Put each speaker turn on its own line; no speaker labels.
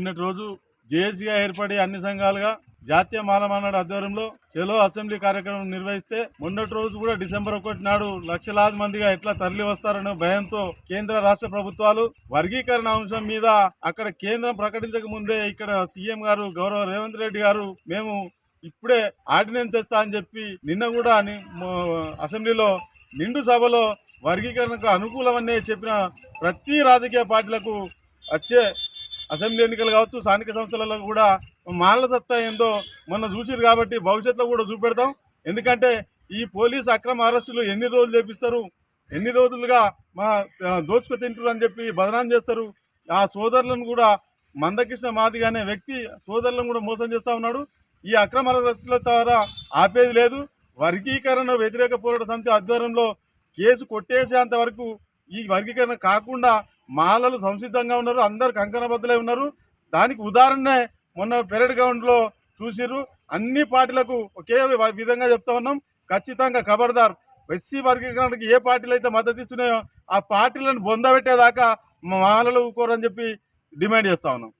నిన్నటి రోజు జేఏసీగా ఏర్పడి అన్ని సంఘాలుగా జాతీయ మాలమానాడు ఆధ్వర్యంలో చెలో అసెంబ్లీ కార్యక్రమం నిర్వహిస్తే మొన్నటి రోజు కూడా డిసెంబర్ ఒకటి నాడు లక్షలాది మందిగా ఎట్లా తరలి వస్తారనే భయంతో కేంద్ర రాష్ట్ర ప్రభుత్వాలు వర్గీకరణ అంశం మీద అక్కడ కేంద్రం ప్రకటించక ముందే ఇక్కడ సీఎం గారు గౌరవ రేవంత్ రెడ్డి గారు మేము ఇప్పుడే ఆర్డినెన్స్ తెస్తా అని చెప్పి నిన్న కూడా అసెంబ్లీలో నిండు సభలో వర్గీకరణకు అనుకూలమనే చెప్పిన ప్రతి రాజకీయ పార్టీలకు వచ్చే అసెంబ్లీ ఎన్నికలు కావచ్చు స్థానిక సంస్థలలో కూడా మాల సత్తా ఏందో మొన్న చూసిరు కాబట్టి భవిష్యత్తులో కూడా చూపెడతాం. ఎందుకంటే ఈ పోలీస్ అక్రమ అరెస్టులు ఎన్ని రోజులు చేపిస్తారు? ఎన్ని రోజులుగా మా దోచుకు తింటారు అని చెప్పి బదనాం చేస్తారు? ఆ సోదరులను కూడా మందకృష్ణ మాదిగా అనే వ్యక్తి సోదరులను కూడా మోసం చేస్తూ ఉన్నాడు. ఈ అక్రమ అరెస్టుల ద్వారా ఆపేది లేదు. వర్గీకరణ వ్యతిరేక పోరాట సమితి ఆధ్వర్యంలో కేసు కొట్టేసేంత వరకు ఈ వర్గీకరణ కాకుండా మాలలు సంసిద్ధంగా ఉన్నారు అందరు కంకణబద్దులై ఉన్నారు. దానికి ఉదాహరణే మొన్న పెరడ్ గ్రౌండ్లో చూసిర్రు అన్ని పార్టీలకు ఒకే విధంగా చెప్తా ఉన్నాం. ఖచ్చితంగా ఖబర్దార్ ఎస్సీ వర్గీకరణకి ఏ పార్టీలు అయితే మద్దతు ఇస్తున్నాయో ఆ పార్టీలను బొందబెట్టేదాకా మాలలు ఊకోరని చెప్పి డిమాండ్ చేస్తా ఉన్నాం.